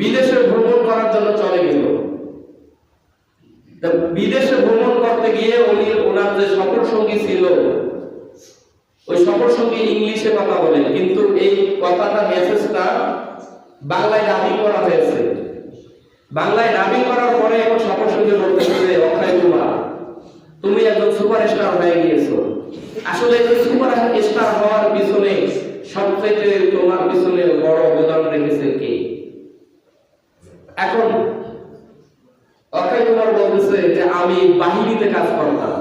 বিদেশে ভ্রমণ করার জন্য চলে গেল। বিদেশে ভ্রমণ করতে গিয়ে উনি ওনার যে সফর সঙ্গী ছিল, ওই সফর সঙ্গী ইংলিশে কথা বলে, কিন্তু এই কথাটা মেসেজটা বাংলায় ডাবিং করা হয়েছে। বাংলায় ডাবিং করার পরে এখন সফর সঙ্গী বলতেছে যে অক্ষয় কুমার, তুমি একজন সুপারস্টার হয়ে গিয়েছো। আসলে এই সুপার স্টার হওয়ার পিছনে সবচেয়ে তোমার পিছনে বড় অবদান রেখেছে কে এখন অক্ষয় কুমার বলতেছে যে আমি বাহিনীতে কাজ করতাম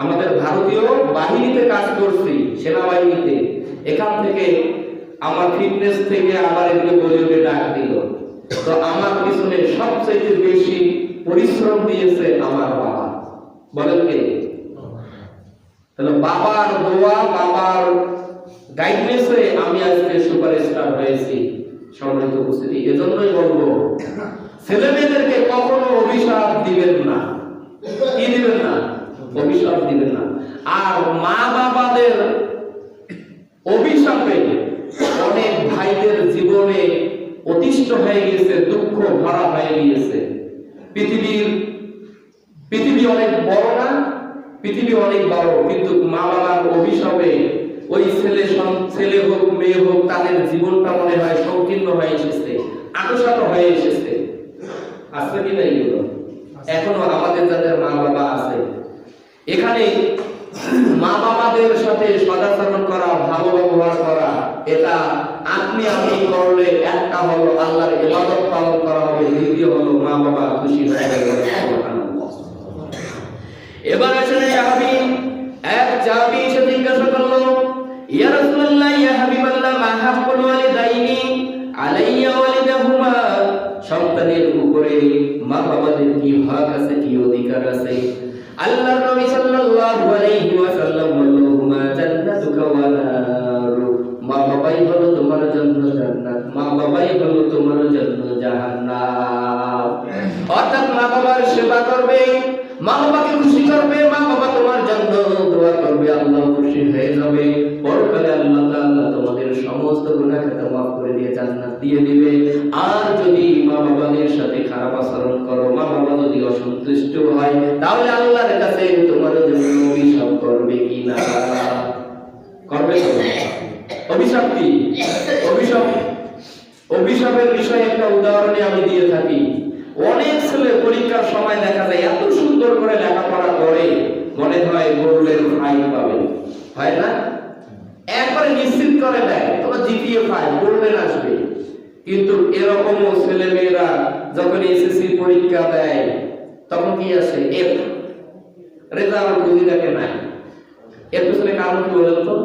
আমাদের ভারতীয় বাহিনীতে কাজ করছি, সেনাবাহিনীতে। এখান থেকে আমার ফিটনেস থেকে আবার এগুলো বলিউডে ডাক দিল। তো আমার পিছনে সবচেয়ে বেশি পরিশ্রম দিয়েছে আমার বাবা। বলেন কে? তাহলে বাবার দোয়া, বাবার গাইডনেসে আমি আজকে সুপারস্টার হয়েছি, সম্মানিত উপস্থিতি। এজন্যই বলব ছেলে মেয়েদেরকে কখনো অভিশাপ দিবেন না। কি দিবেন না? অভিশাপ দিবেন না। আর মা বাবাদের অভিশাপে অনেক ভাইদের জীবনে অতিষ্ঠ হয়ে গেছে দুঃখ ভরা হয়ে গিয়েছে। পৃথিবীর, পৃথিবী অনেক বড় না, পৃথিবী অনেক বড়, কিন্তু মা বাবার অভিশাপে ওই ছেলে ছেলে হোক, মেয়ে হোক, তাদের জীবনটা মনে হয় সংকীর্ণ হয়ে এসেছে আটোসাট হয়ে এসেছে। আসবে কি না এগুলো? এখনও আমাদের যাদের মা বাবা আছে এখানে মা বাবাদের সাথে সদাচরণ করা, ভালো ব্যবহার করা, এটা আপনি আপনি করলে একটা হলো আল্লাহর ইবাদত পালন করা হবে, দ্বিতীয় হলো মা বাবা খুশি হয়ে গেল। এবার আসলে সাহাবী এক সাহাবী এসে জিজ্ঞাসা করল ইয়া রাসূলুল্লাহ, ইয়া হাবিবাল্লাহ, মা হাক্কুল ওয়ালিদাইনি, আলাইয়া ওয়ালিদাহুমা? সন্তানের উপরে মা বাবাদের কি হক আছে, কি অধিকার আছে? আল্লাহর নবী সাল্লাল্লাহু আলাইহি ওয়াসাল্লাম বলল জান্নাতুকা ওয়া নারু? মা বাবাই হলো তোমার জন্য জান্নাত। মা বাবাই হলো তোমার জন্য জাহান্নাম। অর্থাৎ মা বাবার সেবা করবে, মা বাবাকে খুশি করবে, মা বাবা তোমার জন্য দোয়া করবে, আল্লাহ খুশি হয়ে যাবে। পরকালে আল্লাহ তাআলা তোমাদের সমস্ত গুনাহ খাতা মাফ করে দিয়ে জান্নাত দিয়ে দিবে। আর যদি মা বাবাদের সাথে খারাপ আচরণ করো, মা বাবা যদি অসন্তুষ্ট হয়। তাহলে আল্লাহর কাছে তোমার জন্য অভিশাপ করবে কি না? করবে অভিশাপ। কি? অভিশাপ। অভিশাপের বিষয়ে একটা উদাহরণে আমি দিয়ে থাকি। অনেক ছেলে পরীক্ষার সময় দেখা যায় এত সুন্দর করে লেখাপড়া করে, মনে হয় গোল্ডেন ফাইভ পাবে। হয় না? একবারে নিশ্চিত করে দেয়, তোমার জিপিএ ফাইভ গোল্ডেন আসবে। কিন্তু এরকমও ছেলে মেয়েরা যখন এসএসসি পরীক্ষা দেয় তখন কি আসে এফ। রেজাল্ট বুঝি দেখে নাই। এর পিছনে কারণ কি বলেন তো?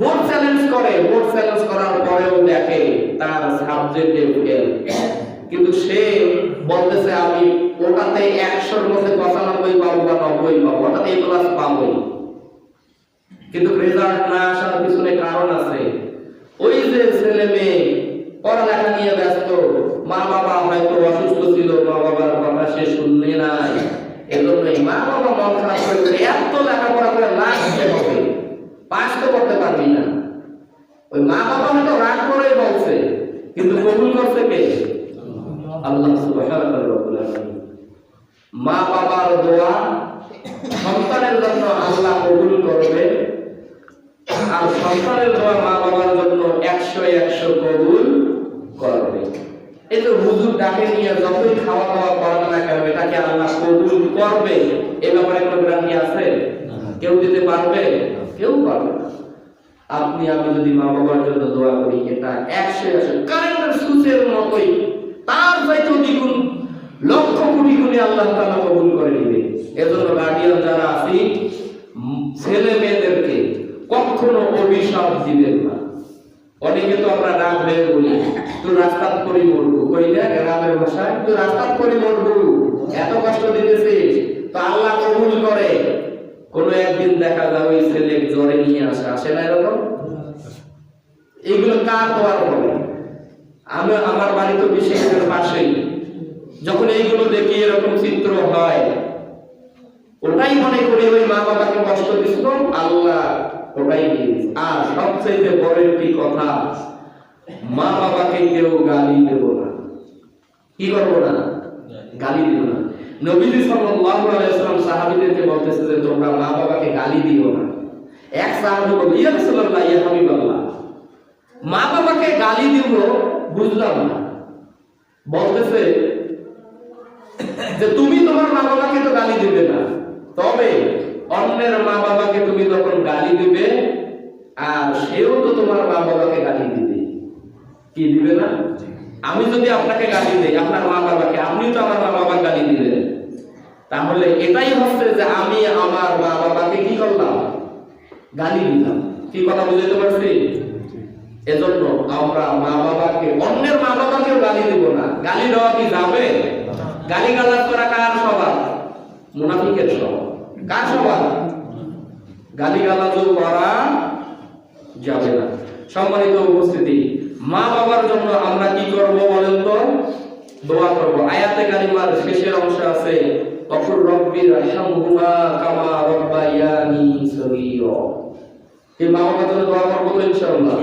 বোর্ড চ্যালেঞ্জ করে। বোর্ড চ্যালেঞ্জ করার পরেও দেখে তার সাবজেক্টে ফেল কিন্তু সে বলতেছে, আমি ওটাতে একশোর মধ্যে পঁচানব্বই পাবো বা নব্বই পাবো। ওটাতে এ প্লাস পাবোই। কিন্তু রেজাল্ট না আসার পিছনে কারণ আছে। ওই যে ছেলে মেয়ে পড়ালেখা নিয়ে ব্যস্ত। মা বাবা হয়তো অসুস্থ ছিল, মা বাবার কথা সে শুনলে নাই। এজন্যই মা বাবা মন খারাপ করে এত লেখাপড়া করে লাগতে হবে? পাস তো করতে পারবি না। ওই মা বাবা হয়তো রাগ করে বলছে, কিন্তু কবুল করছে কে? আল্লাহ মা বাবার দোয়া সন্তানের জন্য আল্লাহ কবুল করবে, আর সন্তানের দোয়া মা বাবার জন্য একশো একশো কবুল হুজুর ডাকে নিয়ে যতই খাওয়া দাওয়া করেন না কেন এটাকে আল্লাহ কবুল করবে? এ ব্যাপারে কোনো গ্যারান্টি আছে? কেউ দিতে পারবে? কেউ পারবে আপনি আমি যদি মা বাবার জন্য দোয়া করি এটা একশো একশো কারেন্টের সুচের মতোই তার চাইতেও দ্বিগুণ লক্ষ কোটি গুণে আল্লাহ তাআলা কবুল করে দিবে এজন্য গার্ডিয়ান যারা আছি ছেলে মেয়েদেরকে কখনো অভিশাপ দিবেন না। অনেকে তো আমরা রাগ হয়ে বলি তুই রাস্তাত করে মরবো। কই না গ্রামের ভাষায়? তুই রাস্তাত করে মরবো। এত কষ্ট দিতেছিস তো আল্লাহ কবুল করে। কোন একদিন দেখা যায় ওই ছেলে জ্বরে নিয়ে আসে। আসে না এরকম? এগুলো কার দোয়ার হবে আমি, আমার বাড়ি তো বিশেষের পাশেই। যখন এইগুলো দেখি এরকম চিত্র হয়, ওটাই মনে করি ওই মা বাবাকে কষ্ট দিছিল আল্লাহ ওটাই। আর সবচেয়ে বড় একটি কথা মা বাবাকে কেউ গালি দেব না। কি করব না? গালি। দিও না। নবীজি সাল্লাল্লাহু আলাইহি সাহাবীদেরকে বলতেছে যে তোমরা মা বাবাকে গালি দিও না। এক সাহাবী বলল ইয়া রাসূলুল্লাহ ইয়া হাবিবাল্লাহ মা বাবাকে গালি দিব বুঝলাম না। বলতেছে যে তুমি তোমার মা বাবাকে তো গালি দিবে না। তবে অন্যের মা বাবাকে তুমি তখন গালি দিবে আর সেও তো তোমার মা বাবাকে গালি দিবে কি দিবে না? আমি যদি আপনাকে গালি দেই, আপনার মা বাবাকে, আপনিও তো আমার মা বাবা গালি দিলেন। তাহলে এটাই হচ্ছে যে আমি আমার মা বাবাকে কি করলাম? গালি দিলাম। কি কথা বুঝতে পারছি? এজন্য আমরা মা বাবাকে, অন্যের মা বাবাকেও গালি দিব না। গালি দেওয়া কি যাবে? গালি গালাজ করা কার স্বভাব মুনাফিকের স্বভাব কার স্বভাব গালি গালাজও করা যাবে না। সম্মানিত উপস্থিতি মা বাবার জন্য আমরা কি করব বলেন তো? দোয়া করব। আয়াতে কারিমার শেষের অংশে আছে তখন রব্বির কামা রব্বায়ানি সগীরা। এই মা বাবার জন্য দোয়া করব তো ইনশাআল্লাহ?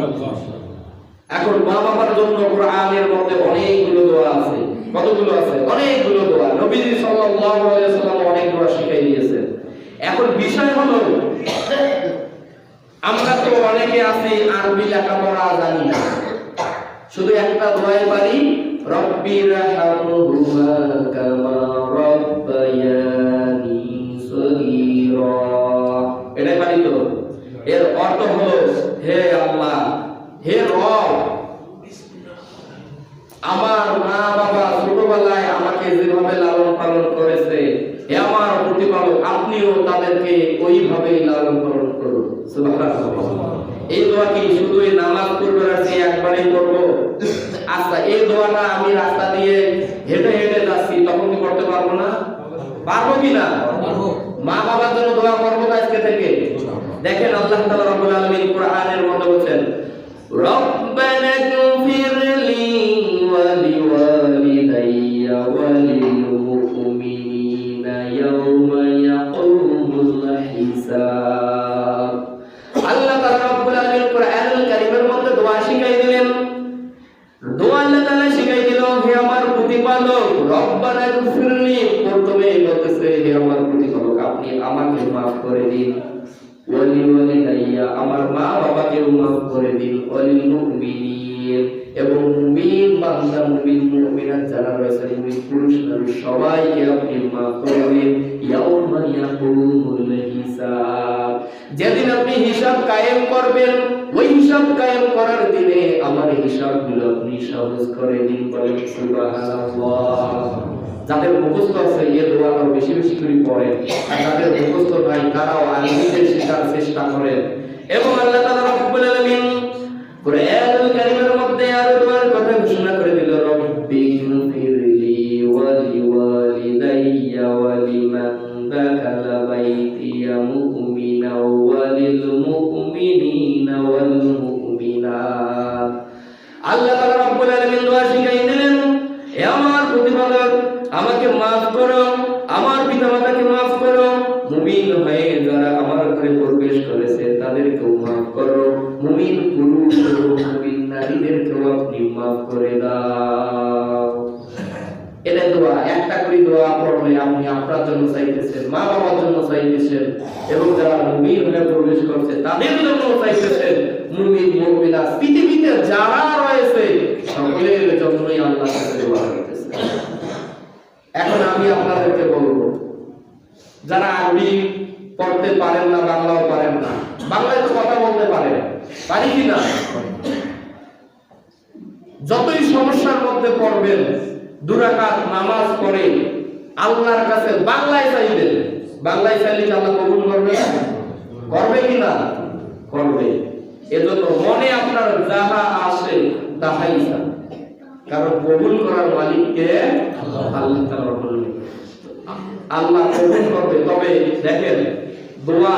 এখন মা বাবার জন্য কোরআনের মধ্যে অনেকগুলো দোয়া আছে। কতগুলো আছে? অনেকগুলো দোয়া। নবীজি সাল্লাল্লাহু আলাইহি ওয়াসাল্লাম অনেক দোয়া শিখাই দিয়েছেন। এখন বিষয় হলো আমরা তো অনেকে আছি আরবি লেখাপড়া জানি না। শুধু একটা দোয়াই পারি কামা রব্বায়ানি সগীরা। পারি তো? এর অর্থ হলো, হে আল্লাহ, হে রব, আমার মা বাবা ছোটবেলায় আমাকে যেভাবে লালন পালন করেছে আমার প্রতিপালক, আপনিও তাদেরকে ওইভাবেই লালন পালন করুন। সুবহানাল্লাহ। এই দোয়া কি শুধু এই নামাজ পড়বে আছে একবারই করব? আচ্ছা এই দোয়াটা আমি রাস্তা দিয়ে হেঁটে হেঁটে যাচ্ছি তখন কি করতে পারব না? পারব কি না? মা বাবার জন্য দোয়া করব আজকে থেকে? দেখেন আল্লাহ তাআলা রব্বুল আলামিন কোরআনের মধ্যে বলেন রব্বানা গফির রব্বানা গফিরলি প্রথমে বলতেছে, হে আমার প্রতিপালক, আপনি আমাকে maaf করে দিন। ওয়ালি ওয়ালিদাইয়া, আমার মা বাবাকেও maaf করে দিন। ওয়ালিল মুমিনিন। এবং মুমিন, বান্দা, মুমিন, মুমিনাত যারা রয়েছে, মুমিন পুরুষ, নারী, সবাইকে আপনি maaf করে দিন। ইয়াউমা ইয়াকুমুল হিসাব। যেদিন আপনি হিসাব কায়েম করবেন, ওই হিসাব কায়েম করার দিনে আমার হিসাবগুলো আপনি সহজ করে দিন বলেন যাদের মুখস্থ আছে ইয়ে দোয়া আরও বেশি বেশি করে পড়েন। আর যাদের মুখস্থ নাই, তারাও আরবিতে শেখার চেষ্টা করেন। এবং আল্লাহ তাআলা রব্বুল আলামিন কোরআনুল করে দোয়া, একটা করে দোয়া পড়লে আপনি আপনার জন্য চাইতেছেন, মা বাবার জন্য চাইতেছেন এবং যারা মুমিন হয়ে প্রবেশ করছে, তাদের জন্য চাইতেছেন। মুমিন, মুমিনা, পৃথিবীতে যারা রয়েছে, সকলের জন্যই করতেছে এখন আমি আপনাদেরকে বলব, যারা আরবি পড়তে পারেন না, বাংলাও পারেন না, বাংলায় তো কথা বলতে পারেন পারি কি না? যতই সমস্যার মধ্যে পড়বেন, দুরাকাত নামাজ পড়ে আল্লাহর কাছে বাংলায় চাইবেন। বাংলায় চাইলে কি আল্লাহ কবুল করবে? করবে কি না? করবে। এজন্য মনে আপনার যাহা আসে, তাহাই কারণ কবুল করার মালিককে আল্লাহ তাআলা আল্লাহ কবুল করবে। তবে দেখেন, দোয়া